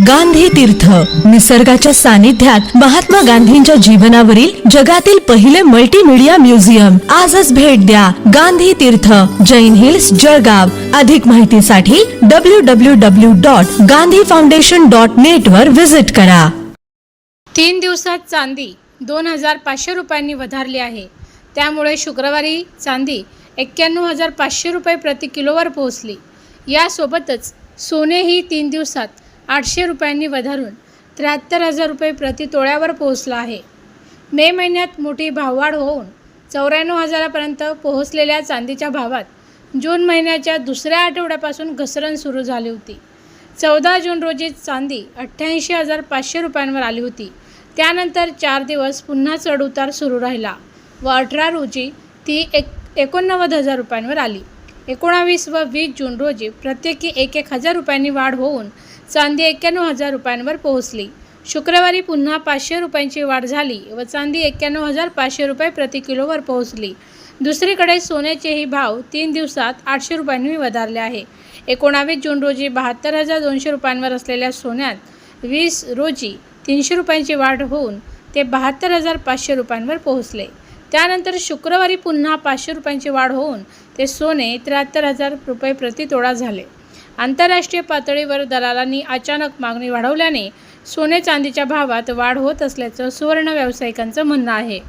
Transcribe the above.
गांधी तीर्थ. निसर्गाच्या सानिध्यात महात्मा गांधींच्या जीवनावरील जगातील पहिले मल्टीमीडिया म्युझियम आजच भेट द्या गांधी तीर्थ. जैन हिल्स जळगाव. अधिक माहितीसाठी W W W dot Gandhi foundation dot net वर व्हिजिट करा. तीन दिवसात चांदी दोन हजार पाचशे रुपयांनी वधारली आहे. त्यामुळे शुक्रवारी चांदी एक्क्याण्णव हजार पाचशे रुपये प्रति किलोवर पोहोचली. यासोबतच सोनेही तीन दिवसात आठशे रुपयांनी वधारून त्र्याहत्तर हजार रुपये प्रति तोळ्यावर पोहोचला आहे. मे महिन्यात मोठी भाववाढ होऊन चौऱ्याण्णव हजारापर्यंत पोहोचलेल्या चांदीच्या भावात जून महिन्याच्या दुसऱ्या आठवड्यापासून घसरण सुरू झाली होती. चौदा जून रोजी चांदी अठ्ठ्याऐंशी हजार पाचशे रुपयांवर आली होती. त्यानंतर चार दिवस पुन्हा चढउतार सुरू राहिला व अठरा रोजी ती एक एकोणनव्वद हजार रुपयांवर आली. एकोणावीस व वीस जून रोजी प्रत्येकी एक एक हजार रुपयांनी वाढ होऊन चांदी एक्क्याण्णव हजार रुपयांवर पोहोचली. शुक्रवारी पुन्हा पाचशे रुपयांची वाढ झाली व चांदी एक्क्याण्णव हजार पाचशे रुपये प्रति किलोवर पोहोचली. दुसरीकडे सोन्याचेही भाव तीन दिवसात आठशे रुपयांनी वधारले आहे. एकोणावीस जून रोजी बहात्तर हजार दोनशे रुपयांवर असलेल्या सोन्यात वीस रोजी तीनशे रुपयांची वाढ होऊन ते बहात्तर हजार पाचशे रुपयांवर पोहोचले. त्यानंतर शुक्रवारी पुन्हा पाचशे रुपयांची वाढ होऊन ते सोने त्र्याहत्तर हजार रुपये प्रति तोडा झाले. आंतरराष्ट्रीय पातळीवर दलालांनी अचानक मागणी वाढवल्याने सोने चांदीच्या भावात वाढ होत असल्याचं सुवर्ण व्यावसायिकांचं म्हणणं आहे.